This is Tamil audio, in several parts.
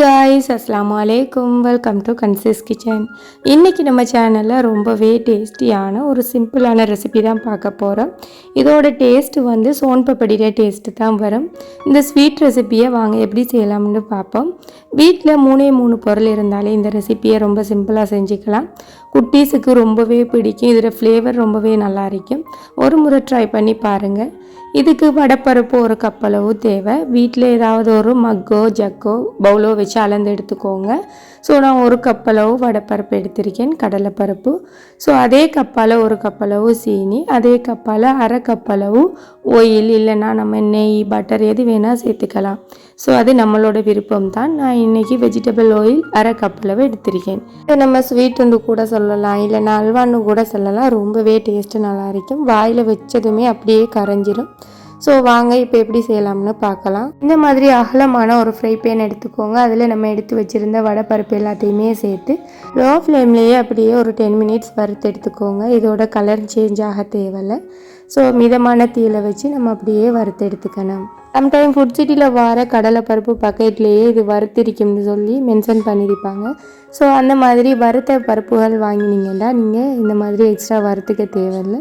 காய்ஸ் அஸ்லாம் அலைக்கும் வெல்கம் டு கன்சிஸ் கிச்சன் இன்றைக்கி நம்ம சேனலில் ரொம்பவே டேஸ்டியான ஒரு சிம்பிளான ரெசிபி தான் பார்க்க போகிறோம் இதோட டேஸ்ட்டு வந்து சோன்பப்படியில டேஸ்ட்டு தான் வரும். இந்த ஸ்வீட் ரெசிப்பியை வாங்க எப்படி செய்யலாம்னு பார்ப்போம். வீட்டில் மூணே மூணு பொருள் இருந்தாலே இந்த ரெசிப்பியை ரொம்ப சிம்பிளாக செஞ்சுக்கலாம். குட்டீஸுக்கு ரொம்பவே பிடிக்கும். இதில் ஃப்ளேவர் ரொம்பவே நல்லா இருக்கும் ஒரு முறை ட்ரை பண்ணி பாருங்கள் இதுக்கு வடைப்பருப்பு ஒரு கப்பளவு தேவை. வீட்டில் ஏதாவது ஒரு மக்கோ ஜக்கோ பவுலோ வச்சு அளந்து எடுத்துக்கோங்க. ஸோ நான் ஒரு கப்பளவு வடப்பருப்பு வடைப்பருப்பு எடுத்திருக்கேன் கடலைப்பருப்பு. ஸோ அதே கப்பால் ஒரு கப்பளவு சீனி அதே கப்பால் அரை கப்பளவு ஒயில் இல்லைன்னா நம்ம நெய் பட்டர் எது வேணால் சேர்த்துக்கலாம். ஸோ அது நம்மளோட விருப்பம் தான் நான் இன்றைக்கி வெஜிடபிள் ஆயில் அரை கப்பளவு எடுத்திருக்கேன். இதை நம்ம வந்து கூட சொல்லலாம். இல்லைனா அல்வான்னு கூட சொல்லலாம். ரொம்பவே டேஸ்ட்டு நல்லா இருக்கும். வாயில் வச்சதுமே அப்படியே கரைஞ்சிரும். ஸோ வாங்க இப்போ எப்படி செய்யலாம்னு பார்க்கலாம். இந்த மாதிரி அகலமான ஒரு ஃப்ரை பேன் எடுத்துக்கோங்க. அதில் நம்ம எடுத்து வச்சுருந்த வடைப்பருப்பு எல்லாத்தையுமே சேர்த்து லோ ஃப்ளேம்லேயே அப்படியே ஒரு டென் மினிட்ஸ் வறுத்து எடுத்துக்கோங்க. இதோட கலர் சேஞ்ச் ஆக தேவையில்லை. ஸோ மிதமான தீயில வச்சு நம்ம அப்படியே வறுத்து எடுத்துக்கணும். சம்டைம் ஃபுட் சிட்டியில் வர கடலைப்பருப்பு பக்கெட்லேயே இது வறுத்திருக்கும்னு சொல்லி மென்ஷன் பண்ணியிருப்பாங்க. ஸோ அந்த மாதிரி வறுத்த பருப்புகள் வாங்கினீங்கன்னா நீங்கள் இந்த மாதிரி எக்ஸ்ட்ரா வறுத்துக்க தேவையில்லை.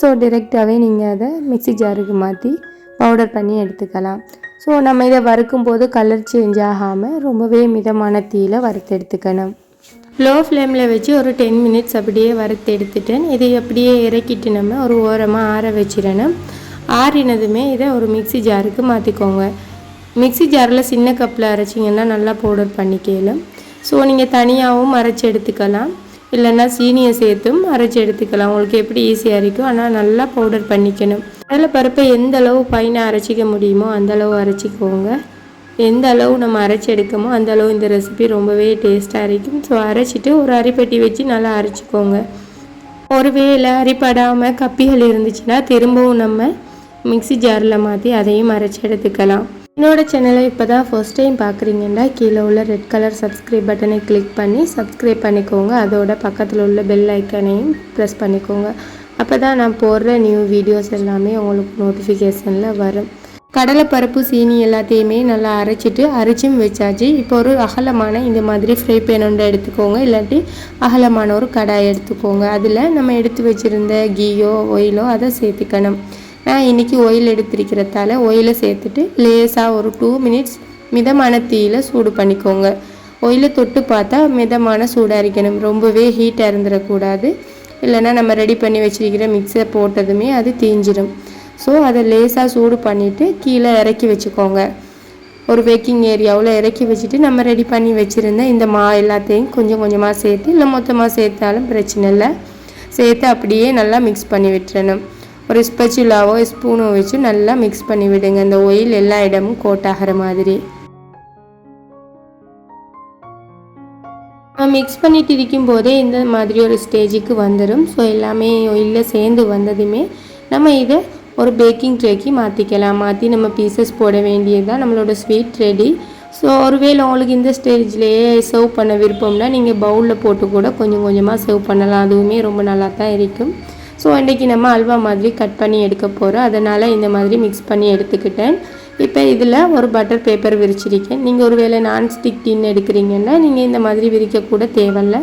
ஸோ டிரெக்டாகவே நீங்கள் அதை மிக்ஸி ஜாருக்கு மாற்றி பவுடர் பண்ணி எடுத்துக்கலாம். ஸோ நம்ம இதை வறுக்கும் போது கலர் சேஞ்ச் ஆகாமல் ரொம்பவே மிதமான தீயில் வறுத்து எடுத்துக்கணும். லோ ஃப்ளேமில் வச்சு ஒரு டென் மினிட்ஸ் அப்படியே வறுத்து எடுத்துட்டேன். இதை அப்படியே இறக்கிட்டு நம்ம ஒரு ஓரமாக ஆற வச்சிடணும். ஆறினதுமே இதை ஒரு மிக்ஸி ஜாருக்கு மாற்றிக்கோங்க மிக்ஸி ஜாரில் சின்ன கப்பில் அரைச்சிங்கன்னா நல்லா பவுடர் பண்ணிக்கலாம் ஸோ நீங்கள் தனியாகவும் அரைச்சி எடுத்துக்கலாம். இல்லைன்னா சீனியை சேர்த்தும் அரைச்சி எடுத்துக்கலாம். உங்களுக்கு எப்படி ஈஸியாக இருக்கும் ஆனால் நல்லா பவுடர் பண்ணிக்கணும். அதில் பருப்பை எந்த அளவு பையனை அரைச்சிக்க முடியுமோ அந்த அளவு அரைச்சிக்கோங்க. எந்த அளவு நம்ம அரைச்சி எடுக்கமோ அந்த அளவு இந்த ரெசிபி ரொம்பவே டேஸ்ட்டாக இருக்கும். ஸோ அரைச்சிட்டு ஒரு அரிப்பெட்டி வச்சு நல்லா அரைச்சிக்கோங்க. ஒருவேளை அரிப்படாமல் கப்பிகள் இருந்துச்சுன்னா திரும்பவும் நம்ம மிக்ஸி ஜாரில் மாற்றி அதையும் அரைச்சி எடுத்துக்கலாம். என்னோட சேனலை இப்போ தான் ஃபர்ஸ்ட் டைம் பார்க்குறீங்கன்னா கீழே உள்ள ரெட் கலர் சப்ஸ்கிரைப் பட்டனை கிளிக் பண்ணி சப்ஸ்கிரைப் பண்ணிக்கோங்க. அதோட பக்கத்தில் உள்ள பெல் ஐக்கனையும் ப்ரெஸ் பண்ணிக்கோங்க. அப்போ தான் நான் போடுற நியூ வீடியோஸ் எல்லாமே உங்களுக்கு நோட்டிஃபிகேஷனில் வரும். கடலைப்பருப்பு சீனி எல்லாத்தையுமே நல்லா அரைச்சிட்டு அரைச்சும் வச்சாச்சு. இப்போ ஒரு அகலமான இந்த மாதிரி ஃப்ரை பேன் ஒன்று எடுத்துக்கோங்க. இல்லாட்டி அகலமான ஒரு கடாய் எடுத்துக்கோங்க. அதில் நம்ம எடுத்து வச்சுருந்த கீயோ ஒயிலோ அதை சேர்த்துக்கணும். நான் இன்றைக்கி ஒயில் எடுத்திருக்கிறதால ஒயிலை சேர்த்துட்டு லேசாக ஒரு டூ மினிட்ஸ் மிதமான தீயில் சூடு பண்ணிக்கோங்க. ஒயிலை தொட்டு பார்த்தா மிதமான சூடாக இருக்கணும் ரொம்பவே ஹீட்டாக இருந்துடக்கூடாது இல்லைன்னா நம்ம ரெடி பண்ணி வச்சிருக்கிற மிக்சர் போட்டதுமே அது தீஞ்சிடும் ஸோ அதை லேசாக சூடு பண்ணிவிட்டு கீழே இறக்கி வச்சுக்கோங்க. ஒரு பேக்கிங் ஏரியாவில் இறக்கி வச்சுட்டு நம்ம ரெடி பண்ணி வச்சுருந்த இந்த மா எல்லாத்தையும் கொஞ்சம் கொஞ்சமாக சேர்த்து இல்லை மொத்தமாக சேர்த்தாலும் பிரச்சனை இல்லை. சேர்த்து அப்படியே நல்லா மிக்ஸ் பண்ணி விட்டுறணும். ஒரு ஸ்பெச்சுலாவோ ஸ்பூனோ வச்சு நல்லா மிக்ஸ் பண்ணி விடுங்க. இந்த ஒயில் எல்லா இடமும் கோட் ஆகிற மாதிரி. மிக்ஸ் பண்ணிட்டு இருக்கும் போதே இந்த மாதிரி ஒரு ஸ்டேஜுக்கு வந்துடும் ஸோ எல்லாமே ஒயிலில் சேர்ந்து வந்ததுமே நம்ம இதை ஒரு பேக்கிங் ட்ரேக்கு மாற்றிக்கலாம் மாற்றி நம்ம பீசஸ் போட வேண்டியது தான் நம்மளோட ஸ்வீட் ரெடி ஸோ ஒருவேளை உங்களுக்கு இந்த ஸ்டேஜ்லேயே சர்வ் பண்ண விருப்பம்னா நீங்கள் பவுலில் போட்டு கூட கொஞ்சம் கொஞ்சமாக சர்வ் பண்ணலாம். அதுவுமே ரொம்ப நல்லா தான் இருக்கும். ஸோ இன்றைக்கி நம்ம அல்வா மாதிரி கட் பண்ணி எடுக்க போகிறோம் அதனால் இந்த மாதிரி மிக்ஸ் பண்ணி எடுத்துக்கிட்டேன். இப்போ இதில் ஒரு பட்டர் பேப்பர் விரிச்சிருக்கேன். நீங்கள் ஒரு வேளை நான்ஸ்டிக் டின் எடுக்கிறீங்கன்னா நீங்கள் இந்த மாதிரி விரிக்கக்கூட தேவையில்ல.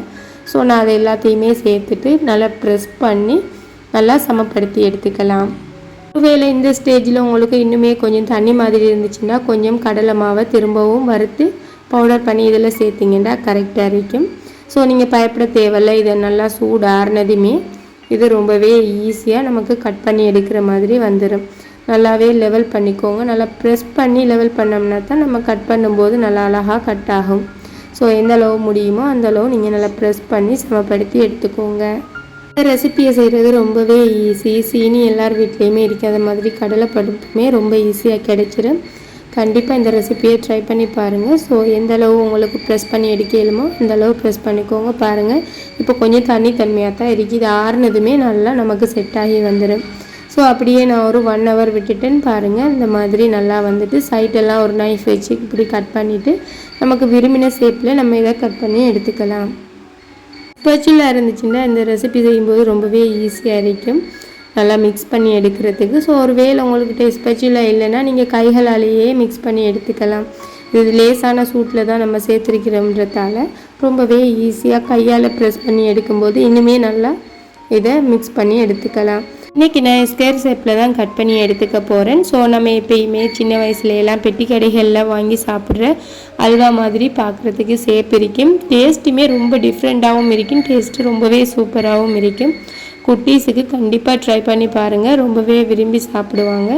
ஸோ நான் அதை எல்லாத்தையுமே சேர்த்துட்டு நல்லா ப்ரெஸ் பண்ணி நல்லா சமப்படுத்தி எடுத்துக்கலாம். ஒருவேளை இந்த ஸ்டேஜில் உங்களுக்கு இன்னுமே கொஞ்சம் தண்ணி மாதிரி இருந்துச்சுன்னா கொஞ்சம் கடலை மாவை திரும்பவும் வறுத்து பவுடர் பண்ணி இதில் சேர்த்திங்கன்னா கரெக்டாக இருக்கும். ஸோ நீங்கள் பயப்பட தேவையில்ல. இதை நல்லா சூடு ஆறுனதுமே இது ரொம்பவே ஈஸியாக நமக்கு கட் பண்ணி எடுக்கிற மாதிரி வந்துடும் நல்லாவே லெவல் பண்ணிக்கோங்க. நல்லா ப்ரெஸ் பண்ணி லெவல் பண்ணோம்னா தான் நம்ம கட் பண்ணும்போது நல்லா அழகாக கட் ஆகும். ஸோ எந்த அளவு முடியுமோ அந்த அளவு நீங்கள் நல்லா ப்ரெஸ் பண்ணி சமப்படுத்தி எடுத்துக்கோங்க. இந்த ரெசிப்பியை செய்கிறது ரொம்பவே ஈஸி சீனி எல்லார் வீட்லேயுமே இருக்காத மாதிரி கடலை பருப்புமே ரொம்ப ஈஸியாக கிடைச்சிரும். கண்டிப்பாக இந்த ரெசிப்பியை ட்ரை பண்ணி பாருங்கள் ஸோ எந்த அளவு உங்களுக்கு ப்ரெஸ் பண்ணி எடுக்கலுமோ அந்த அளவு ப்ரெஸ் பண்ணிக்கோங்க. பாருங்கள் இப்போ கொஞ்சம் தண்ணி தன்மையாக தான் இருக்குது இது ஆறுனதுமே நல்லா நமக்கு செட் ஆகி வந்துடும் ஸோ அப்படியே நான் ஒரு ஒன் ஹவர் விட்டுட்டேன்னு பாருங்கள் இந்த மாதிரி நல்லா வந்துட்டு சைட்டெல்லாம் ஒரு நைஃப் வச்சு இப்படி கட் பண்ணிவிட்டு நமக்கு விரும்பின ஷேப்பில் நம்ம இதை கட் பண்ணி எடுத்துக்கலாம். ஸ்பெச்சுலாக இருந்துச்சுன்னா இந்த ரெசிபி செய்யும்போது ரொம்பவே ஈஸியாக இருக்கும். நல்லா மிக்ஸ் பண்ணி எடுக்கிறதுக்கு. ஸோ ஒரு வேலை உங்கள்கிட்ட ஸ்பெச்சுலா இல்லைன்னா நீங்கள் கைகளாலேயே மிக்ஸ் பண்ணி எடுத்துக்கலாம். இது லேசான சூட்டில் தான் நம்ம சேர்த்துருக்கிறோன்றதால ரொம்பவே ஈஸியாக கையால் ப்ரெஸ் பண்ணி எடுக்கும்போது இன்னுமே நல்லா இதை மிக்ஸ் பண்ணி எடுத்துக்கலாம். இன்றைக்கி நான் ஸ்கேர் ஷேப்பில் தான் கட் பண்ணி எடுத்துக்க போகிறேன் ஸோ நம்ம எப்பயுமே சின்ன வயசுல எல்லாம் பெட்டி கடைகளில் வாங்கி சாப்பிட்ற அல்வா மாதிரி பார்க்குறதுக்கு ஷேப் இருக்கும். டேஸ்ட்டுமே ரொம்ப டிஃப்ரெண்ட்டாகவும் இருக்கும். டேஸ்ட்டு ரொம்பவே சூப்பராகவும் இருக்கும். குட்டீஸுக்கு கண்டிப்பாக ட்ரை பண்ணி பாருங்கள் ரொம்பவே விரும்பி சாப்பிடுவாங்க.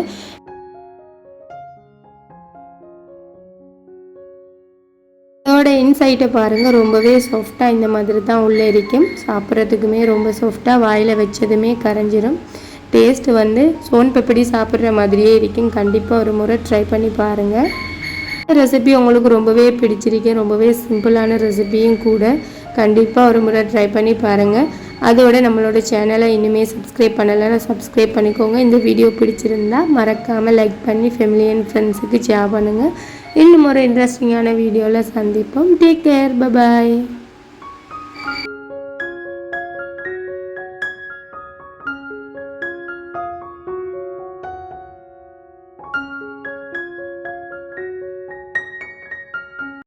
இதோட இன்சைட்டை பாருங்கள் ரொம்பவே சாஃப்டாக இந்த மாதிரி தான் உள்ளே இருக்கும். சாப்பிட்றதுக்குமே ரொம்ப சாஃப்டாக வாயில் வச்சதுமே கரைஞ்சிரும். டேஸ்ட் வந்து சோன் பப்படி சாப்பிட்ற மாதிரியே இருக்கும். கண்டிப்பாக ஒரு முறை ட்ரை பண்ணி பாருங்கள் ரெசிபி உங்களுக்கு ரொம்பவே பிடிச்சிருக்கு. ரொம்பவே சிம்பிளான ரெசிபியும் கூட கண்டிப்பாக ஒரு முறை ட்ரை பண்ணி பாருங்கள் அதோட நம்மளோட சேனலை இன்னுமே சப்ஸ்கிரைப் பண்ணலைன்னா சப்ஸ்கிரைப் பண்ணிக்கோங்க. இந்த வீடியோ பிடிச்சிருந்தா மறக்காமல் லைக் பண்ணி ஃபேமிலி அண்ட் ஃப்ரெண்ட்ஸுக்கு ஷேர் பண்ணுங்கள் இன்னும் ஒரு இன்ட்ரெஸ்டிங்கான வீடியோவில் சந்திப்போம். Take care bye bye